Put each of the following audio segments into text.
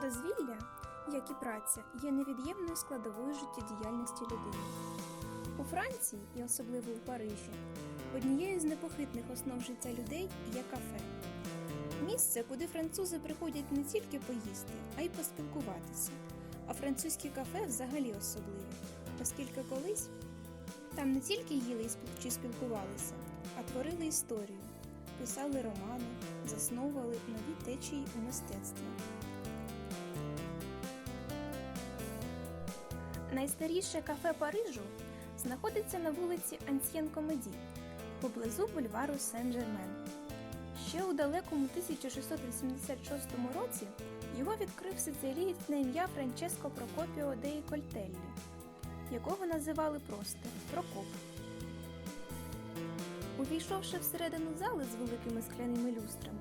Дозвілля, як і праця, є невід'ємною складовою життєдіяльності людини. У Франції, і особливо у Парижі, однією з непохитних основ життя людей є кафе. Місце, куди французи приходять не тільки поїсти, а й поспілкуватися. А французькі кафе взагалі особливі, оскільки колись там не тільки їли чи спілкувалися, а творили історію, писали романи, засновували нові течії у мистецтві. Найстаріше кафе Парижу знаходиться на вулиці Ансьєн Комеді поблизу бульвару Сен-Жермен. Ще у далекому 1686 році його відкрив сицилієць на ім'я Франческо Прокопіо деї Кольтеллі, якого називали просто Прокоп. Увійшовши всередину зали з великими скляними люстрами,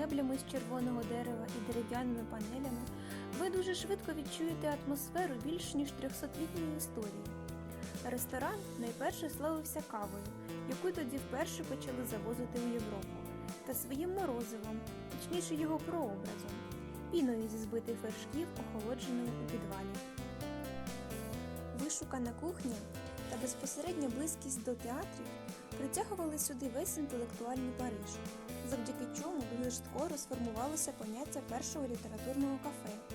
меблями з червоного дерева і дерев'яними панелями, ви дуже швидко відчуєте атмосферу більш ніж 300-літньої історії. Ресторан найперше славився кавою, яку тоді вперше почали завозити у Європу, та своїм морозивом, точніше його прообразом, піною зі збитих вершків, охолодженою у підвалі. Вишукана кухня та безпосередня близькість до театрів притягували сюди весь інтелектуальний Париж, завдяки чому дуже скоро сформувалося поняття першого літературного кафе.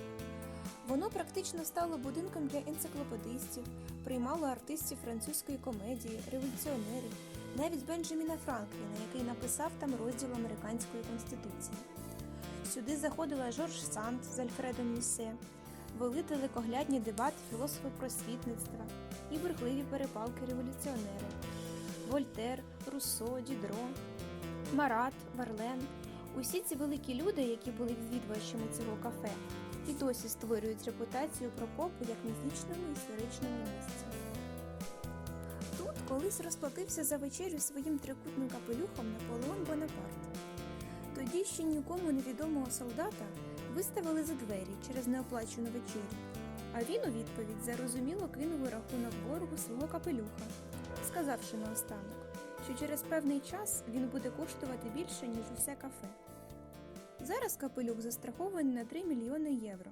Воно практично стало будинком для енциклопедистів, приймало артистів французької комедії, революціонерів, навіть Бенджаміна Франкліна, який написав там розділ американської конституції. Сюди заходила Жорж Санд з Альфредом Місе, вели далекоглядні дебати філософи просвітництва і бурхливі перепалки революціонери. Вольтер, Руссо, Дідро, Марат, Варлен. Усі ці великі люди, які були відвідувачами цього кафе, досі створюють репутацію Прокопу як міфічному історичному місцю. Тут колись розплатився за вечерю своїм трикутним капелюхом Наполеон Бонапарт. Тоді ще нікому невідомого солдата виставили за двері через неоплачену вечерю, а він у відповідь зарозуміло кинув рахунок боргу свого капелюха, сказавши наостанок, що через певний час він буде коштувати більше, ніж усе кафе. Зараз капелюх застрахований на 3 мільйони євро,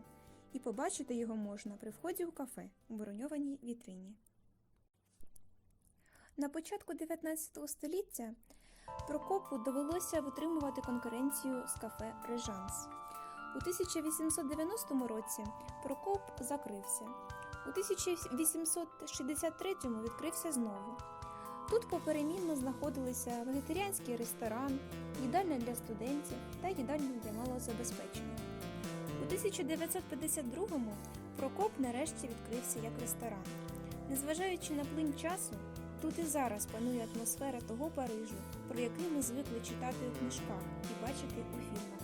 і побачити його можна при вході у кафе у броньованій вітрині. На початку 19 століття Прокопу довелося витримувати конкуренцію з кафе Режанс. У 1890 році Прокоп закрився. У 1863 відкрився знову. Тут поперемінно знаходилися вегетаріанський ресторан, їдальня для студентів та їдальня для малозабезпечених. У 1952-му Прокоп нарешті відкрився як ресторан. Незважаючи на плин часу, тут і зараз панує атмосфера того Парижу, про який ми звикли читати у книжках і бачити у фільмах.